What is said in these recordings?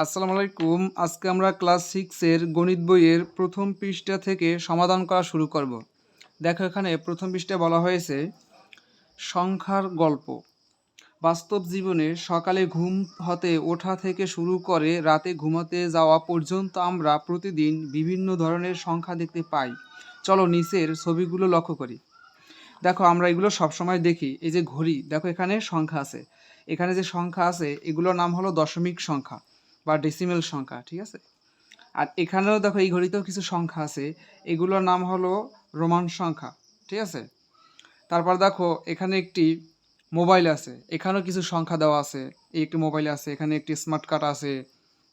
আসসালামু আলাইকুম। আজকে আমরা ক্লাস সিক্সের গণিত বইয়ের প্রথম পৃষ্ঠা থেকে সমাধান করা শুরু করব। দেখো এখানে প্রথম পৃষ্ঠায় বলা হয়েছে, সংখ্যার গল্প। বাস্তব জীবনে সকালে ঘুম হতে ওঠা থেকে শুরু করে রাতে ঘুমাতে যাওয়া পর্যন্ত আমরা প্রতিদিন বিভিন্ন ধরনের সংখ্যা দেখতে পাই। চলো নিচের ছবিগুলো লক্ষ্য করি। দেখো আমরা এগুলো সবসময় দেখি। এই যে ঘড়ি, দেখো এখানে সংখ্যা আছে। এখানে যে সংখ্যা আছে, এগুলোর নাম হলো দশমিক সংখ্যা। বা ডেসিমেল সংখ্যা, ঠিক আছে? আর এখানেও দেখো, এই ঘড়িতেও কিছু সংখ্যা আছে। এগুলোর নাম হলো রোমান সংখ্যা, ঠিক আছে? তারপর দেখো, এখানে একটি মোবাইল আছে। এখানেও কিছু সংখ্যা দেওয়া আছে। এই একটি মোবাইল আছে, এখানে একটি স্মার্ট কার্ড আছে,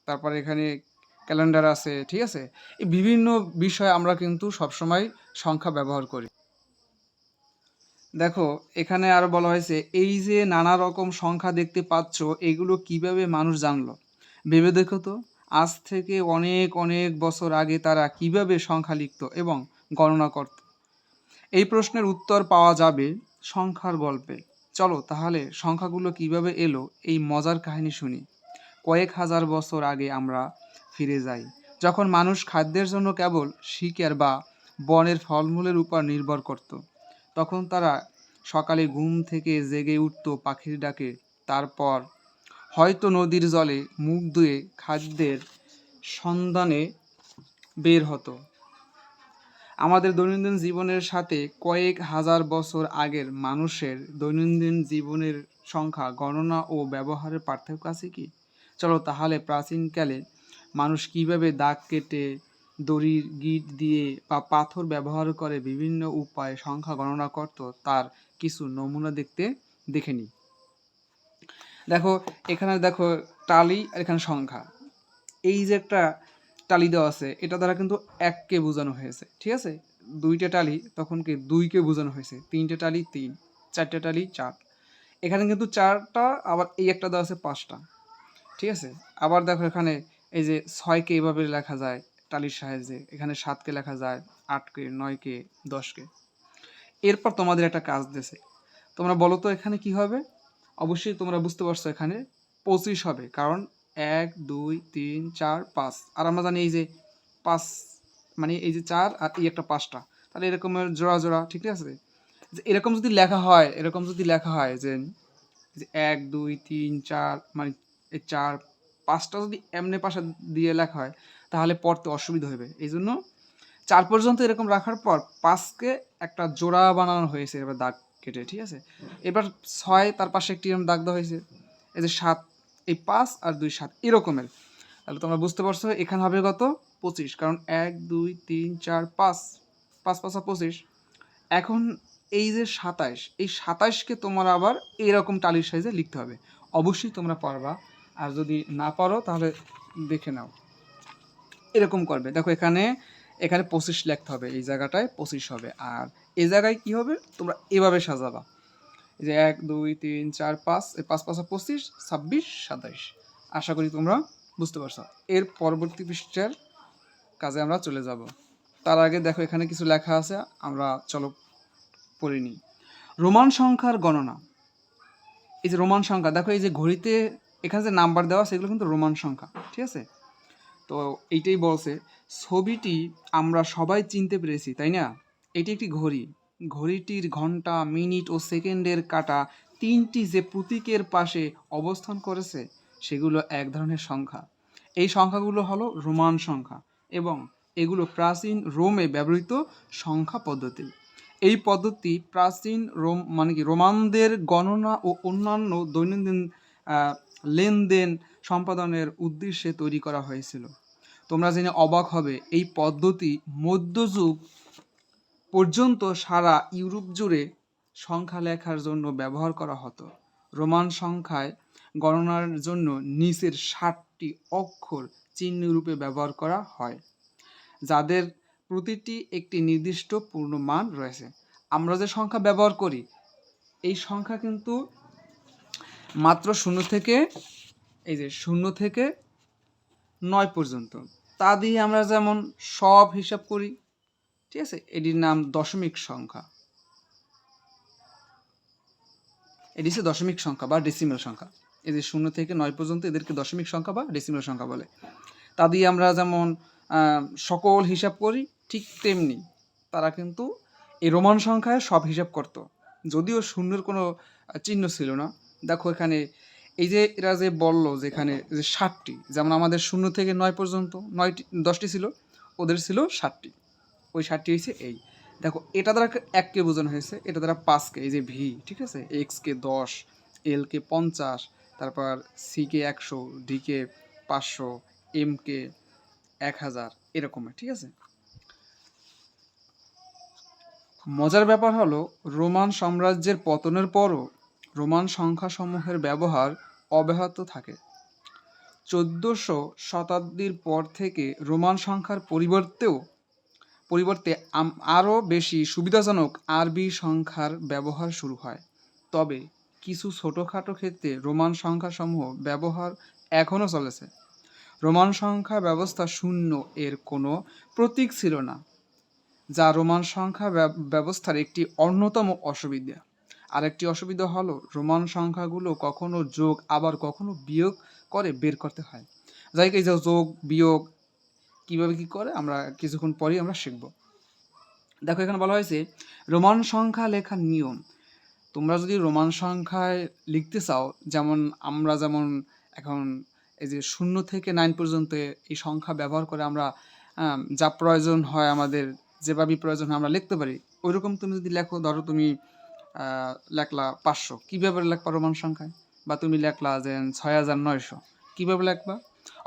তারপর এখানে ক্যালেন্ডার আছে, ঠিক আছে? এই বিভিন্ন বিষয়ে আমরা কিন্তু সবসময় সংখ্যা ব্যবহার করি। দেখো, এখানে আরও বলা হয়েছে, এই যে নানা রকম সংখ্যা দেখতে পাচ্ছ, এগুলো কীভাবে মানুষ জানলো? ভেবে দেখো তো, আজ থেকে অনেক অনেক বছর আগে তারা কীভাবে সংখ্যা লিখত এবং গণনা করত? এই প্রশ্নের উত্তর পাওয়া যাবে সংখ্যার গল্পে। চলো তাহলে সংখ্যাগুলো কীভাবে এলো এই মজার কাহিনী শুনি। কয়েক হাজার বছর আগে আমরা ফিরে যাই, যখন মানুষ খাদ্যের জন্য কেবল শিকার বা বনের ফলমূলের উপর নির্ভর করত। তখন তারা সকালে ঘুম থেকে জেগে উঠত পাখির ডাকে, তারপর হয়তো নদীর জলে মুখ ধুয়ে খাদ্যের সন্ধানে বের হতো। আমাদের দৈনন্দিন জীবনের সাথে কয়েক হাজার বছর আগের মানুষের দৈনন্দিন জীবনের সংখ্যা, গণনা ও ব্যবহারের পার্থক্য আছে কি? চলো তাহলে প্রাচীনকালে মানুষ কীভাবে দাগ কেটে, দড়ির গিট দিয়ে বা পাথর ব্যবহার করে বিভিন্ন উপায়ে সংখ্যা গণনা করত, তার কিছু নমুনা দেখতে দেখে নিই। দেখো, এখানে দেখো টালি আর এখানে সংখ্যা। এই যে একটা টালি দেওয়া আছে, এটা দ্বারা কিন্তু এককে বোঝানো হয়েছে, ঠিক আছে? দুইটা টালি, তখন কি দুইকে বোঝানো হয়েছে? তিনটে টালি, তিন, চারটে টালি, চার। এখানে কিন্তু চারটা, আবার এই একটা দেওয়া আছে পাঁচটা, ঠিক আছে? আবার দেখো এখানে এই যে ছয়কে এইভাবে লেখা যায়, টালির সাহায্যে। এখানে সাতকে লেখা যায়, আটকে, নয়কে, দশকে। এরপর তোমাদের একটা কাজ দিয়েছে। তোমরা বলো তো এখানে কি হবে? অবশ্যই তোমরা বুঝতে পারছ এখানে পঁচিশ হবে, কারণ এক, দুই, তিন, চার, পাঁচ। আর আমরা জানি এই যে পাঁচ মানে এই যে চার আর এই একটা পাঁচটা। তাহলে এরকমের জোড়া জোড়া, ঠিক আছে? যে এরকম যদি লেখা হয়, এরকম যদি লেখা হয় যে এক, দুই, তিন, চার মানে এই চার, পাঁচটা যদি এমনি পাশে দিয়ে লেখা হয়, তাহলে পড়তে অসুবিধা হবে। এই জন্য চার পর্যন্ত এরকম রাখার পর পাঁচকে একটা জোড়া বানানো হয়েছে, এবার দাগ কেটে, ঠিক আছে? এবার ছয়, তার পাশে একটি এরকম দাগ দেওয়া হয়েছে। এই যে সাত, এই পাঁচ আর দুই সাত, এরকমের। তাহলে তোমরা বুঝতে পারছ এখানে হবে কত? পঁচিশ। কারণ এক, দুই, তিন, চার, পাঁচ। পাঁচ, পাঁচা পঁচিশ। এখন এই যে সাতাইশ, এই সাতাইশকে তোমার আবার এরকম টালির সাইজে লিখতে হবে। অবশ্যই তোমরা পারবা। আর যদি না পারো, তাহলে দেখে নাও। এরকম করবে। দেখো এখানে এখানে পঁচিশ লিখতে হবে, এই জায়গাটায় পঁচিশ হবে। আর এই জায়গায় কি হবে? তোমরা এভাবে সাজাবা। এই যে এক, দুই, তিন, চার, পাঁচ, এই পাঁচ, পাঁচা, পঁচিশ, ছাব্বিশ, সাতাইশ। আশা করি তোমরা বুঝতে পারছ। এর পরবর্তী পৃষ্ঠার কাজে আমরা চলে যাব। তার আগে দেখো এখানে কিছু লেখা আছে, আমরা চলো পড়ে নিই। রোমান সংখ্যার গণনা। এই যে রোমান সংখ্যা, দেখো এই যে ঘড়িতে এখানে যে নাম্বার দেওয়া সেগুলো কিন্তু রোমান সংখ্যা, ঠিক আছে? তো এইটাই বলছে, ছবিটি আমরা সবাই চিনতে পেরেছি, তাই না? এটি একটি ঘড়ি। ঘড়িটির ঘণ্টা, মিনিট ও সেকেন্ডের কাটা তিনটি যে প্রতীকের পাশে অবস্থান করেছে, সেগুলো এক ধরনের সংখ্যা। এই সংখ্যাগুলো হলো রোমান সংখ্যা এবং এগুলো প্রাচীন রোমে ব্যবহৃত সংখ্যা পদ্ধতি। এই পদ্ধতি প্রাচীন রোম মানে কি, রোমানদের গণনা ও অন্যান্য দৈনন্দিন লেনদেন সম্পাদনের উদ্দেশ্যে তৈরি করা হয়েছিল। তোমরা জেনে অবাক হবে, এই পদ্ধতি মধ্যযুগ পর্যন্ত সারা ইউরোপ জুড়ে সংখ্যা লেখার জন্য ব্যবহার করা হতো। রোমান সংখ্যায় গণনার জন্য নিচের ষাটটি অক্ষর চিহ্ন রূপে ব্যবহার করা হয়, যাদের প্রতিটি একটি নির্দিষ্ট পূর্ণ মান রয়েছে। আমরা যে সংখ্যা ব্যবহার করি, এই সংখ্যা কিন্তু মাত্র শূন্য থেকে, এই যে শূন্য থেকে নয় পর্যন্ত। তা দিয়ে আমরা যেমন সব হিসাব করি, ঠিক আছে? এটির নাম দশমিক সংখ্যা। এটি হচ্ছে দশমিক সংখ্যা বা ডেসিমেল সংখ্যা। এই যে শূন্য থেকে নয় পর্যন্ত এদেরকে দশমিক সংখ্যা বা ডেসিমাল সংখ্যা বলে। তা দিয়ে আমরা যেমন সকল হিসাব করি, ঠিক তেমনি তারা কিন্তু এই রোমান সংখ্যায় সব হিসাব করত। যদিও শূন্যের কোনো চিহ্ন ছিল না। দেখো এখানে এই যে এরা যে বলল যেখানে যে ষাটটি যেমন আমাদের শূন্য থেকে নয় পর্যন্ত, নয়টি, দশটি ছিল, ওদের ছিল ষাটটি ওই ষাটটি হয়েছে এই। দেখো, এটা দ্বারা এককে বোঝানো হয়েছে, এটা দ্বারা পাঁচকে, এই যে ভি, ঠিক আছে? এক্সকে দশ, এলকে পঞ্চাশ, তারপর সিকে একশো, ডিকে পাঁচশো, এমকে এক হাজার এরকমের ঠিক আছে? মজার ব্যাপার হলো, রোমান সাম্রাজ্যের পতনের পরও রোমান সংখ্যাসমূহের ব্যবহার অব্যাহত থাকে। চোদ্দোশো শতাব্দীর পর থেকে রোমান সংখ্যার পরিবর্তেও, পরিবর্তে আরও বেশি সুবিধাজনক আরবি সংখ্যার ব্যবহার শুরু হয়। তবে কিছু ছোটোখাটো ক্ষেত্রে রোমান সংখ্যাসমূহ ব্যবহার এখনও চলেছে। রোমান সংখ্যা ব্যবস্থা শূন্য এর কোনো প্রতীক ছিল না, যা রোমান সংখ্যা ব্যবস্থার একটি অন্যতম অসুবিধা। আরেকটি অসুবিধা হলো রোমান সংখ্যাগুলো কখনো যোগ আবার কখনো বিয়োগ করে বের করতে হয়। যাই এই যোগ বিয়োগ কীভাবে কি করে আমরা কিছুক্ষণ পরেই আমরা শিখব। দেখো এখানে বলা হয়েছে রোমান সংখ্যা লেখার নিয়ম। তোমরা যদি রোমান সংখ্যায় লিখতে চাও যেমন আমরা যেমন এখন এই যে শূন্য থেকে নাইন পর্যন্ত এই সংখ্যা ব্যবহার করে আমরা আম, যা প্রয়োজন হয় আমাদের যেভাবে প্রয়োজন হয় আমরা লিখতে পারি ওইরকম তুমি যদি লেখো ধরো তুমি লেখলা পাঁচশো। কীভাবে লেখবা রোমান সংখ্যায়? বা তুমি লেখলা যে ছয় হাজার নয়শো। কীভাবে লেখবা?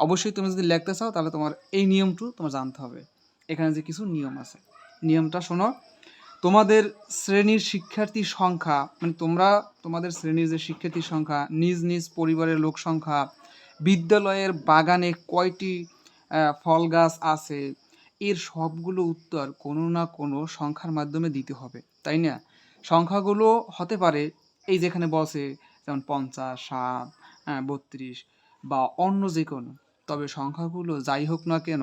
অবশ্যই তুমি যদি লিখতে চাও, তাহলে তোমার এই নিয়মটু তোমার জানতে হবে। এখানে যে কিছু নিয়ম আছে। নিয়মটা শোনো, তোমাদের শ্রেণির শিক্ষার্থী সংখ্যা মানে তোমরা তোমাদের শ্রেণির যে শিক্ষার্থী সংখ্যা, নিজ নিজ পরিবারের লোক সংখ্যা, বিদ্যালয়ের বাগানে কয়টি ফল গাছ আছে, এর সবগুলো উত্তর কোনো না কোনো সংখ্যার মাধ্যমে দিতে হবে। তাই না? সংখ্যাগুলো হতে পারে এই যেখানে বসে যেমন পঞ্চাশ ষাট বত্রিশ বা অন্য যে কোনো। তবে সংখ্যাগুলো যাই হোক না কেন,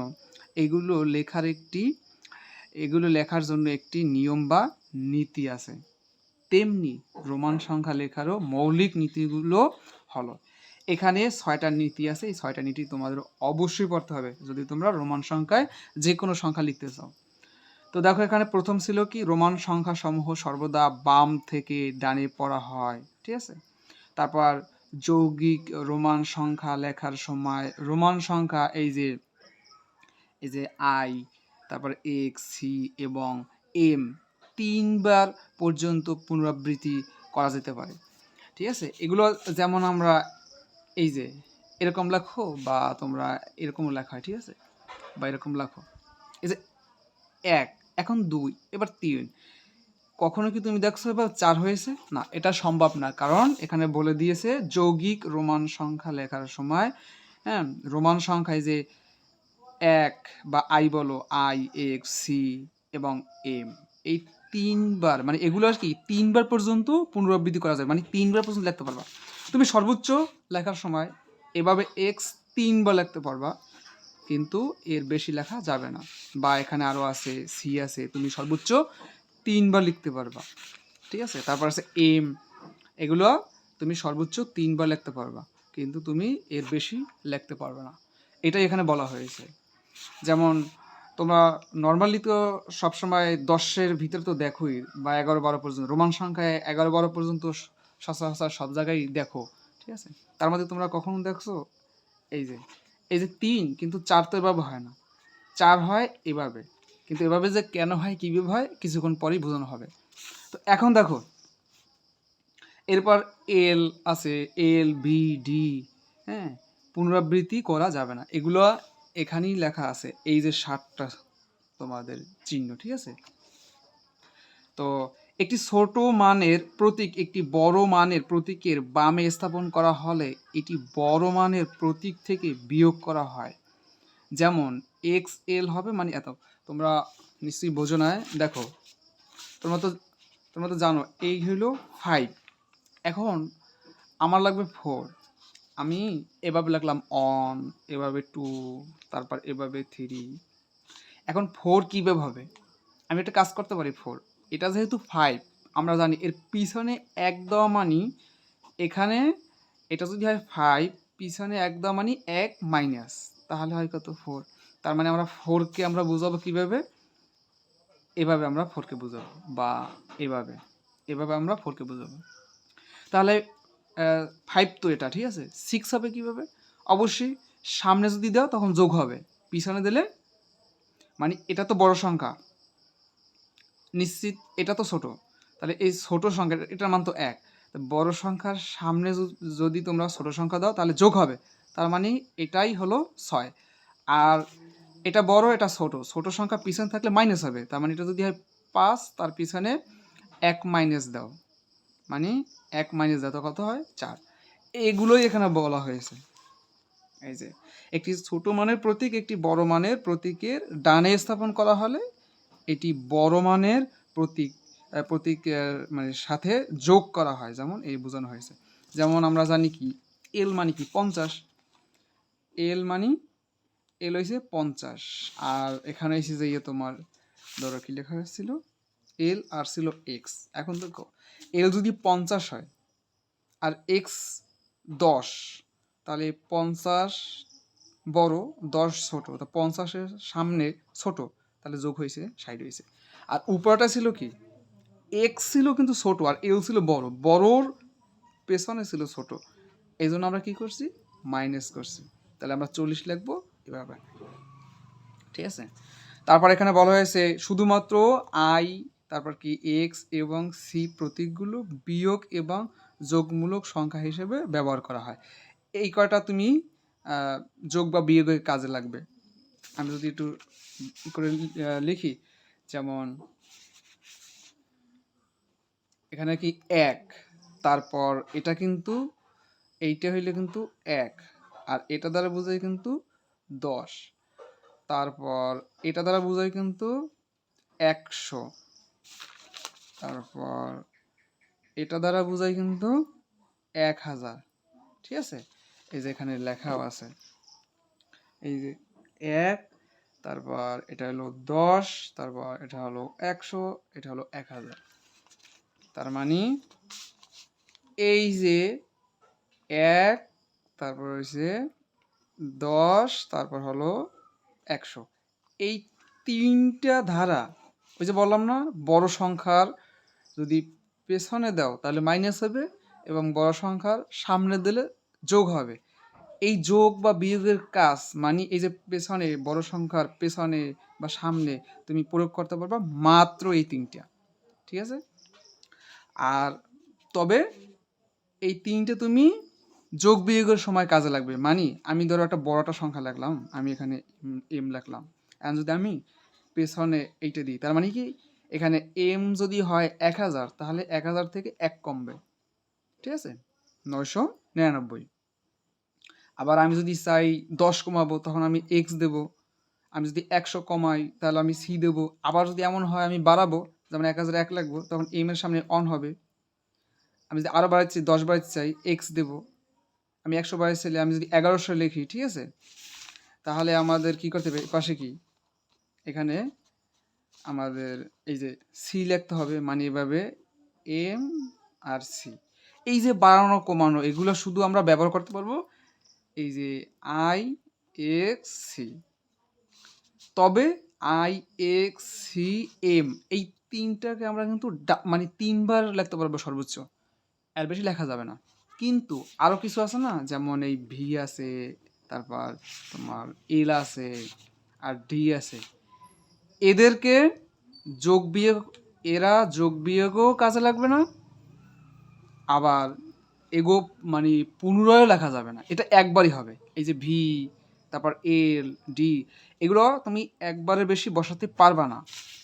এগুলো লেখার একটি, এগুলো লেখার জন্য একটি নিয়ম বা নীতি আছে। তেমনি রোমান সংখ্যা লেখারও মৌলিক নীতিগুলো হলো। এখানে ছয়টা নীতি আছে, এই ছয়টা নীতি তোমাদের অবশ্যই পড়তে হবে। যদি তোমরা রোমান সংখ্যায় যে কোনো সংখ্যা লিখতে চাও। তো দেখো এখানে প্রথম ছিল কি, রোমান সংখ্যা সমূহ সর্বদা বাম থেকে ডানে পড়া হয়, ঠিক আছে? তারপর যৌগিক রোমান সংখ্যা লেখার সময়, রোমান সংখ্যা এই যে এই যে আই, তারপর এক্স, সি এবং এম তিনবার পর্যন্ত পুনরাবৃত্তি করা যেতে পারে, ঠিক আছে? এগুলো যেমন আমরা এই যে এরকম লেখো বা তোমরা এরকম লেখা, ঠিক আছে? বা এরকম লেখো। এই যে এক এখন দুই, এবার তিন। কখনো কি তুমি দেখছ এবার চার হয়েছে? না, এটা সম্ভব না, কারণ এখানে বলে দিয়েছে যৌগিক রোমান সংখ্যা লেখার সময় হ্যাঁ রোমান সংখ্যায় যে এক বা আই বলো, আই এক্স সি এবং এম। এই তিনবার মানে এগুলো আর কি, তিনবার পর্যন্ত পুনরাবৃত্তি করা যায় মানে তিনবার পর্যন্ত লিখতে পারবা। তুমি সর্বোচ্চ লেখার সময় এভাবে এক্স তিনবার লিখতে পারবা। কিন্তু এর বেশি লেখা যাবে না। বা এখানে আরও আছে, সি আছে, তুমি সর্বোচ্চ তিনবার লিখতে পারবা। ঠিক আছে? তারপর আছে এম। এগুলো তুমি সর্বোচ্চ তিনবার লিখতে পারবা। কিন্তু তুমি এর বেশি লিখতে পারবে না। এটাই এখানে বলা হয়েছে। যেমন তোমরা নর্মালি তো সবসময় দশের ভিতরে তো দেখোই, বা এগারো বারো পর্যন্ত, রোমান সংখ্যায় এগারো বারো পর্যন্ত সচরাচর সব জায়গায় দেখো। ঠিক আছে? তার মধ্যে তোমরা কখন দেখছ? এই যে এই যে তিন, কিন্তু চার তো এভাবে হয় না। চার হয় এভাবে, কিন্তু এভাবে যে কেন হয় কীভাবে হয়, কিছুক্ষণ পরেই বোঝানো হবে। তো এখন দেখো, এরপর এল আছে, এল, বি, ডি হ্যাঁ? পুনরাবৃত্তি করা যাবে না। এগুলো এখানেই লেখা আছে, এই যে সাতটা তোমাদের চিহ্ন, ঠিক আছে? তো একটি ছোট মানের প্রতীক, একটি বড় মানের প্রতীকের বামে স্থাপন করা হলে এটি বড় মানের প্রতীক থেকে বিয়োগ করা হয়। যেমন এক্স এল হবে মানে এত। তোমরা নিশ্চয়ই বোঝো না, দেখো। তোমরা তো তোমরা তো জানো, এই হলো ফাইভ। এখন আমার লাগবে ফোর। আমি এভাবে লিখলাম অন এভাবে টু, তারপর এভাবে থ্রি। এখন ফোর কীভাবে হবে? আমি একটা কাজ করতে পারি, ফোর। এটা যেহেতু ফাইভ আমরা জানি এর পিছনে এক দেওয়া মানি, এখানে এটা যদি হয় ফাইভ পিছনে একদম মানি এক মাইনাস তাহলে হয় কত ফোর তার মানে আমরা ফোরকে আমরা বুঝাবো কীভাবে? এভাবে আমরা ফোরকে বুঝাবো, বা এভাবে এভাবে আমরা ফোরকে বুঝাবো। তাহলে ফাইভ তো এটা, ঠিক আছে? সিক্স হবে কীভাবে? অবশ্যই সামনে যদি দাও, তখন যোগ হবে। পিছনে দিলে মানে এটা তো বড় সংখ্যা। নিশ্চিত এটা তো ছোট। তাহলে এই ছোট সংখ্যা এটার মান তো এক। বড় সংখ্যার সামনে যদি তোমরা ছোট সংখ্যা দাও, তাহলে যোগ হবে। তার মানে এটাই হলো ছয়। আর এটা বড়, এটা ছোট। ছোট সংখ্যা পিছনে থাকলে মাইনাস হবে। তার মানে এটা যদি হয় পাঁচ, তার পিছনে এক মাইনাস দাও। মানে এক মাইনাস দাও, তো কত হয়? চার। এগুলোই এখানে বলা হয়েছে। এই যে, একটি ছোট মানের প্রতীক, একটি বড় মানের প্রতীকের ডানে স্থাপন করা হলে এটি বড় মানের প্রতীক আহ, প্রতীক মানে সাথে যোগ করা হয় যেমন এই বোঝানো হয়েছে। যেমন আমরা জানি কি এল মানে কি পঞ্চাশ। এল মানে এল হয়েছে পঞ্চাশ। আর এখানে এসে যে ইয়ে তোমার ধরো কি লেখা হয়েছিল? এল আর ছিল এক্স এখন দেখো এল যদি পঞ্চাশ হয় আর এক্স দশ তাহলে পঞ্চাশ বড় দশ ছোট। তা পঞ্চাশের সামনে ছোট। তাহলে যোগ হয়েছে ষাট হয়েছে। আর উপরটা ছিল কি? এক্স ছিল কিন্তু ছোট আর এল ছিল বড়। বড়র পেছনে ছিল ছোট। এই জন্য আমরা কি করছি? মাইনাস করছি। তাহলে আমরা চল্লিশ লিখব এভাবে ঠিক আছে? তারপর এখানে বলা হয়েছে, শুধুমাত্র আই তারপর কি এক্স এবং সি প্রতীকগুলো বিয়োগ এবং যোগমূলক সংখ্যা হিসেবে ব্যবহার করা হয়। এই কয়টা তুমি যোগ বা বিয়োগের কাজে লাগবে? আমি যদি একটু করে লিখি, যেমন এখানে কি এক, তারপর এটা কিন্তু, এইটা হইলে কিন্তু এক, আর এটা দ্বারা বোঝায় কিন্তু দশ, তারপর এটা দ্বারা বোঝায় কিন্তু একশো, তারপর এটা দ্বারা বোঝায় কিন্তু এক হাজার, ঠিক আছে? এই যে এখানে লেখাও আছে। এই যে এক তারপর এটা হলো দশ, তারপর এটা হলো একশো, এটা হলো এক হাজার। তার মানে এই যে এক, তারপর হয়েছে দশ, তারপর হলো একশো। এই তিনটা ধারা, ওই যে বললাম না, বড় সংখ্যার যদি পেছনে দাও তাহলে মাইনাস হবে এবং বড় সংখ্যার সামনে দিলে যোগ হবে। এই যোগ বা বিয়োগের কাজ মানে এই যে পেছনে, বড় সংখ্যার পেছনে বা সামনে তুমি প্রয়োগ করতে পারবা মাত্র এই তিনটা, ঠিক আছে? আর তবে এই তিনটে তুমি যোগ বিয়োগের সময় কাজে লাগবে মানে আমি ধরো একটা বড়টা সংখ্যা লিখলাম আমি এখানে এম লাগলাম এখন যদি আমি পেছনে এইটা দিই, তার মানে কি? এখানে এম যদি হয় এক হাজার, তাহলে এক হাজার থেকে এক কমবে, ঠিক আছে? নয়শো নিরানব্বই। আবার আমি যদি চাই দশ কমাবো, তখন আমি এক্স দেব। আমি যদি একশো কমাই, তাহলে আমি সি দেবো। আবার যদি এমন হয় আমি বাড়াবো, যেমন এক হাজার এক লাগবো, তখন এম এর সামনে অন হবে। আমি যদি আরও বাড়াচ্ছি দশ বাড়াতে চাই এক্স দেবো। আমি একশো বাইশ চাইলে আমি যদি এগারোশো লিখি, ঠিক আছে? তাহলে আমাদের কি করতে হবে? পাশে কি? এখানে আমাদের এই যে সি লিখতে হবে মানে এভাবে এম আর সি এই যে বাড়ানো কমানো, এগুলো শুধু আমরা ব্যবহার করতে পারব? এই যে আই এক্স সি। তবে আই এক্স সি এম, এই তিনটাকে আমরা কিন্তু মানে তিনবার লিখতে পারব সর্বোচ্চ। এর বেশি লেখা যাবে না। কিন্তু আরও কিছু আছে না? যেমন এই ভি আছে, তারপর তোমার এল আছে, আর ডি আছে। এদেরকে যোগ বিয়োগ, এরা যোগ বিয়োগও কাজে লাগবে না। আবার এগো মানে পুনরায় লেখা যাবে না। এটা একবারই হবে। এই যে ভি তারপর এল ডি এগুলো তুমি একবারের বেশি বসাতে পারবা না।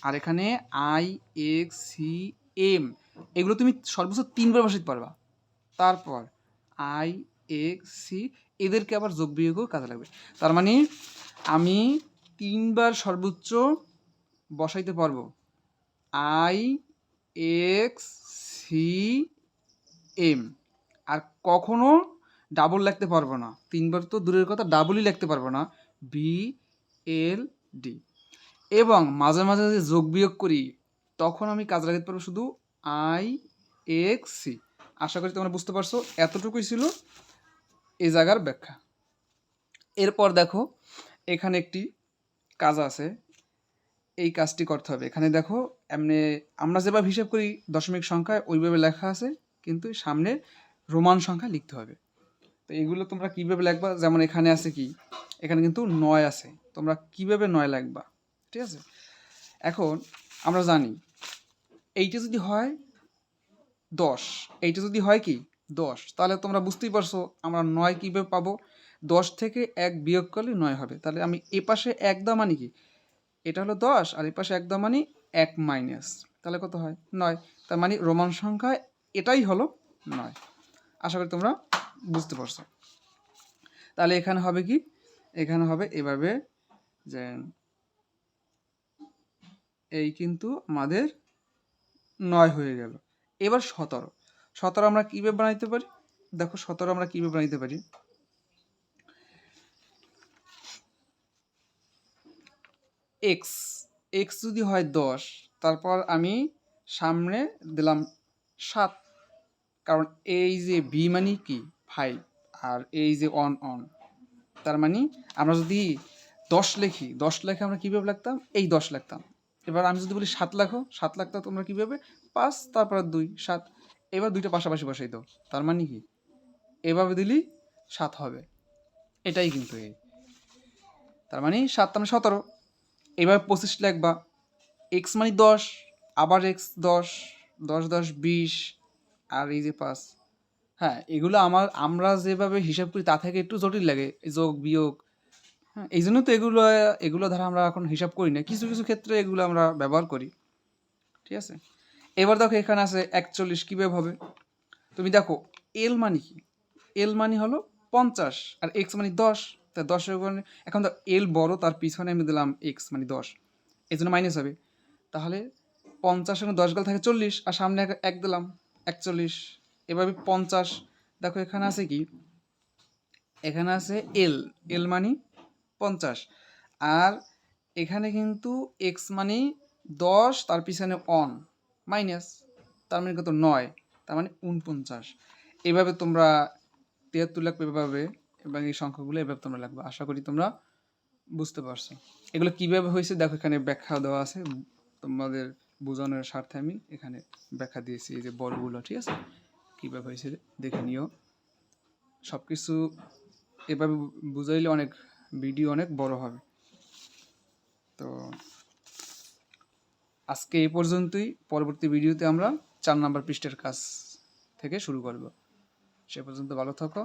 আর এখানে আই এক্স সি এম এগুলো তুমি সর্বোচ্চ তিনবার বসাতে পারবা। তারপর আই এক্স সি এদেরকে আবার যোগ বিয়োগও কাজে লাগবে। তার মানে আমি তিনবার সর্বোচ্চ বসাইতে পারব। আই এক্স সি এম আর কখনো ডাবল লিখতে পারব না। তিনবার তো দূরের কথা ডাবলই লিখতে পারব না। বি এল ডি এবং মাঝে মাঝে যদি যোগ বিয়োগ করি, তখন আমি কাজে লাগাতে পারব শুধু আই এক্স সি আশা করি তোমরা বুঝতে পারছ, এতটুকুই ছিল এই জায়গার ব্যাখ্যা। এরপর দেখো, এখানে একটি কাজ আছে। এই কাজটি করতে হবে। এখানে দেখো, এমনি আমরা যেভাবে হিসাব করি দশমিক সংখ্যায়, ওইভাবে লেখা আছে, কিন্তু সামনে রোমান সংখ্যা লিখতে হবে। তো এগুলো তোমরা কীভাবে লিখবা? যেমন এখানে আছে কি? এখানে কিন্তু নয় আছে। তোমরা কীভাবে নয় লিখবা? ঠিক আছে? এখন আমরা জানি, এইটা যদি হয় দশ, এইটা যদি হয় কি? দশ। তাহলে তোমরা বুঝতেই পারছ আমরা নয় কীভাবে পাবো? দশ থেকে এক বিয়োগ করলে নয় হবে। তাহলে আমি এ পাশে এক দাম মানি কি? এটা হলো দশ আর এ পাশে এক দাম মানি এক মাইনাস। তাহলে কত হয়? নয়। তার মানে রোমান সংখ্যা এটাই হলো নয়। আশা করি তোমরা বুঝতে পারছ। তাহলে এখানে হবে কি? এখানে হবে এভাবে যে এই কিন্তু আমাদের নয় হয়ে গেল। এবার সতেরো। সতেরো আমরা কীভাবে বানাইতে পারি? দেখো সতেরো আমরা কীভাবে বানাইতে পারি? এক্স এক্স যদি হয় দশ, তারপর আমি সামনে দিলাম সাত। কারণ এই যে বি মানে কি? ফাইভ আর এই যে অন অন তার মানে আমরা যদি দশ লিখি, দশ লেখে আমরা কীভাবে লিখতাম? এই দশ লিখতাম। এবার আমি যদি বলি সাত লেখো, সাত লাখটা তোমরা কীভাবে? পাঁচ, তারপর দুই, সাত। এবার দুইটা পাশাপাশি বসাই দাও। তার মানে কি? এভাবে দিলেই সাত হবে। এটাই কিন্তু এই। তার মানে সাত মানে সতেরো। এবার পঁচিশ লিখবা। এক্স মানে দশ, আবার এক্স দশ দশ দশ, বিশ আর এই যে পাঁচ হ্যাঁ এগুলো আমার, আমরা যেভাবে হিসাব করি, তা থেকে একটু জটিল লাগে যোগ, বিয়োগ। হ্যাঁ এই জন্য তো এগুলো এগুলো দ্বারা আমরা এখন হিসাব করি না। কিছু কিছু ক্ষেত্রে এগুলো আমরা ব্যবহার করি। ঠিক আছে? এবার দেখো এখানে আছে একচল্লিশ কীভাবে হবে? তুমি দেখো এল মানে কি? এল মানে হলো পঞ্চাশ আর এক্স মানে দশ। তা দশের কারণে এখন তো এল বড়, তার পিছনে আমি দিলাম এক্স মানে দশ। এই জন্য মাইনাস হবে। তাহলে পঞ্চাশ দশ গেল থাকে চল্লিশ, আর সামনে এক দিলাম। একচল্লিশ, এভাবে পঞ্চাশ। দেখো এখানে আছে কি? এখানে আছে এল এল মানে পঞ্চাশ। আর এখানে কিন্তু এক্স মানে দশ, তার পিছনে অন মাইনাস তার মানে কত? নয়, তার মানে উনপঞ্চাশ। এভাবে তোমরা তিয়াত্তর লাখ এভাবে, এবং এই সংখ্যাগুলো এভাবে তোমরা লাগবে। আশা করি তোমরা বুঝতে পারছ। এগুলো কীভাবে হয়েছে? দেখো এখানে ব্যাখ্যা দেওয়া আছে। তোমাদের বোঝানোর স্বার্থে আমি এখানে ব্যাখ্যা দিয়েছি এই যে বড়গুলো ঠিক আছে? কীভাবে হয়েছে দেখে নিও। সব কিছু এভাবে বুঝাইলে অনেক ভিডিও অনেক বড় হবে। তো আজকে এই পর্যন্তই। পরবর্তী ভিডিওতে আমরা চার নাম্বার পৃষ্ঠের কাজ থেকে শুরু করব। সে পর্যন্ত ভালো থাকো।